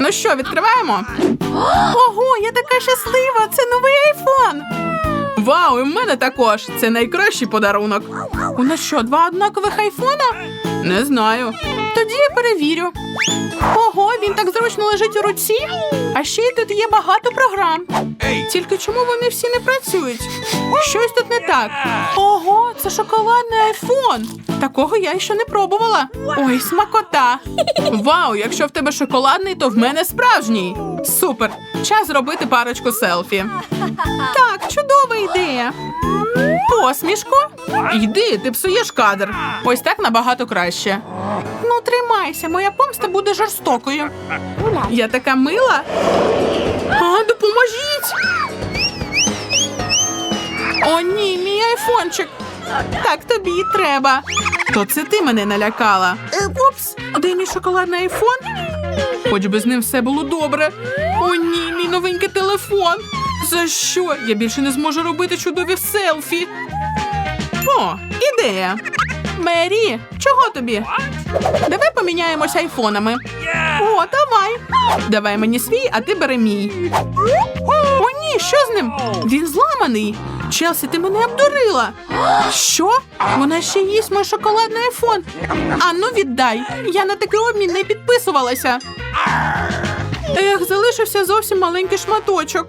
Ну що, відкриваємо? Ого, я така щаслива! Це новий! Вау, і в мене також. Це найкращий подарунок. У нас що, два однакових айфона? Не знаю. Тоді я перевірю. Ого, він так зручно лежить у руці. А ще й тут є багато програм. Тільки чому вони всі не працюють? Щось тут не так. Ого, це шоколадний айфон. Такого я ще не пробувала. Ой, смакота. Вау, якщо в тебе шоколадний, то в мене справжній. Супер. Час зробити парочку селфі. Так, чудова ідея. Посмішку? Йди, ти псуєш кадр. Ось так набагато краще. Ну, тримайся, моя помста буде жорстокою. Я така мила. А, допоможіть! О, ні, мій айфончик. Так тобі і треба. То це ти мене налякала. Упс, де мій шоколадний айфон? Хоч би з ним все було добре. О, ні, мій новенький телефон. За що? Я більше не зможу робити чудові селфі. О, ідея. Мері, чого тобі? Давай поміняємося айфонами. О, давай. Давай мені свій, а ти бери мій. О, ні, що з ним? Він зламаний. Челсі, ти мене обдурила. Що? Вона ще їсть мій шоколадний айфон. А ну віддай. Я на такий обмін не підписувалася. Ех, залишився зовсім маленький шматочок.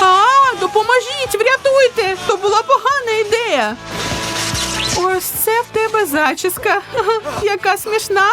А, допоможіть, врятуйте! То була погана ідея. Ось це в тебе зачіска. Яка смішна.